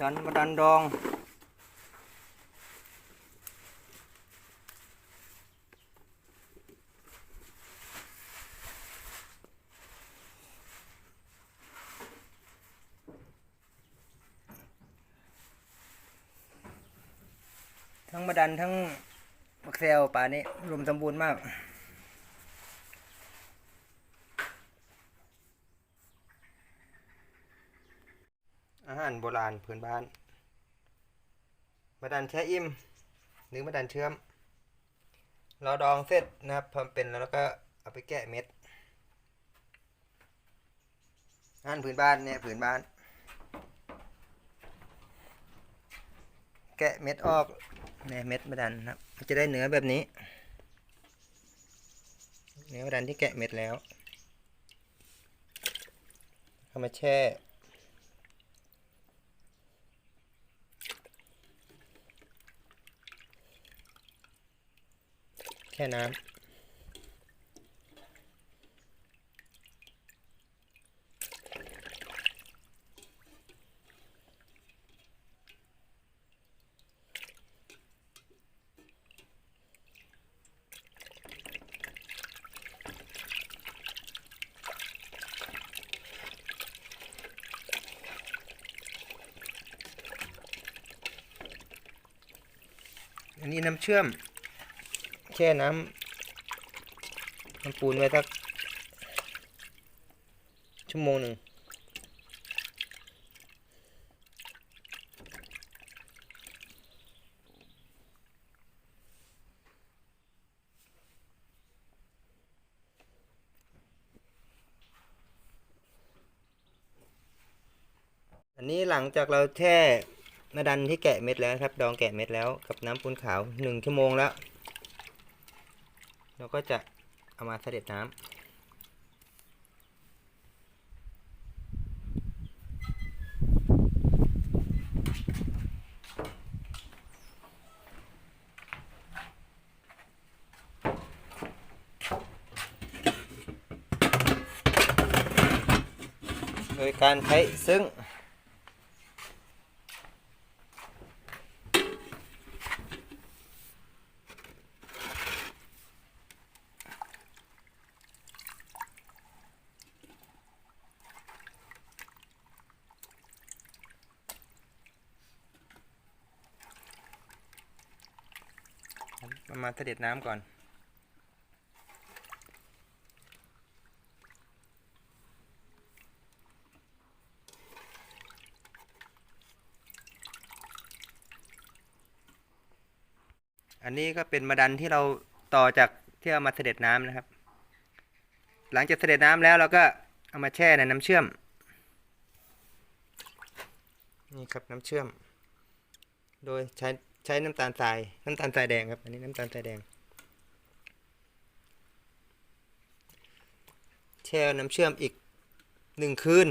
ดันมาดันดองทั้งมาดันทั้งมักเซลป่านี้รวมสมบูรณ์มาก อาหารโบราณพื้นบ้านมาดันแช่อิ่มหรือมาดันเชื่อม เราดองเสร็จนะครับพอมเป็นแล้วเราก็เอาไปแกะเม็ดอาหารพื้นบ้านเนี่ยพื้นบ้าน แกะเม็ดออกเนี่ยเม็ดมาดันครับมันจะได้เนื้อแบบนี้ เนื้อมาดันที่แกะเม็ดแล้วเอามาแช่ แค่น้ำอันนี้น้ำเชื่อม แช่น้ำน้ำปูนไว้สัก ชั่วโมงหนึ่งอันนี้หลังจากเราแช่มาดันที่แกะเม็ดแล้วครับ ดองแกะเม็ดแล้วกับน้ำปูนขาวหนึ่งชั่วโมงแล้ว เราก็จะเอามาเสด็จน้ำโดยการใช้ซึ้ง เอามาเสด็จน้ำก่อน อันนี้ก็เป็นมาดันที่เราต่อจากที่เอามาเสด็จน้ำนะครับ หลังจากเสด็จน้ำแล้วเราก็เอามาแช่ในน้ำเชื่อม นี่ครับน้ำเชื่อม โดยใช้ ใช้น้ำตาลทรายน้ำตาลทรายแดงครับ อันนี้น้ำตาลทรายแดง แช่น้ำเชื่อมอีกหนึ่งคืน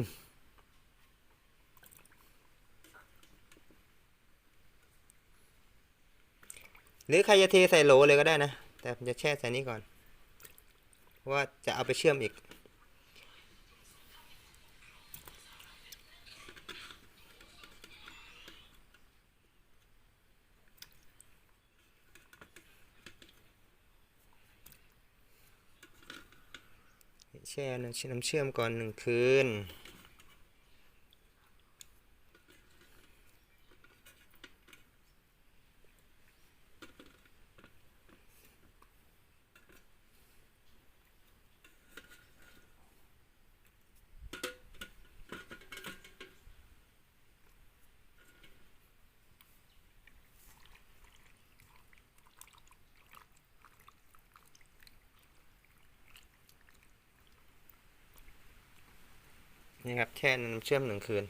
หรือใครจะเทใส่โหลเลยก็ได้นะ แต่ผมจะแช่ใส่นี้ก่อน ว่าจะเอาไปเชื่อมอีก แช่น้ำเชื่อมก่อนหนึ่งคืน นี่ครับแช่น้ำเชื่อมหนึ่งคืน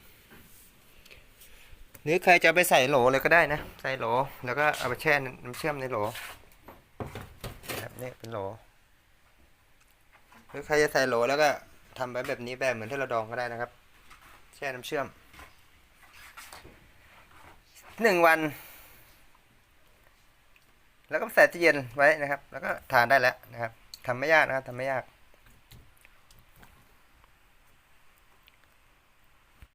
หรือใครจะไปใส่โหลเลยก็ได้นะ ใส่โหลแล้วก็เอาไปแช่น้ำเชื่อมในโหลนะครับนี่เป็นโหลหรือใครจะใส่โหลแล้วก็ทำไปแบบนี้แบบเหมือนที่เราดองก็ได้นะครับ แช่น้ำเชื่อมหนึ่งวัน แล้วก็ใส่ตู้เย็นไว้นะครับ แล้วก็ทานได้แล้วนะครับทำไม่ยากนะครับทำไม่ยาก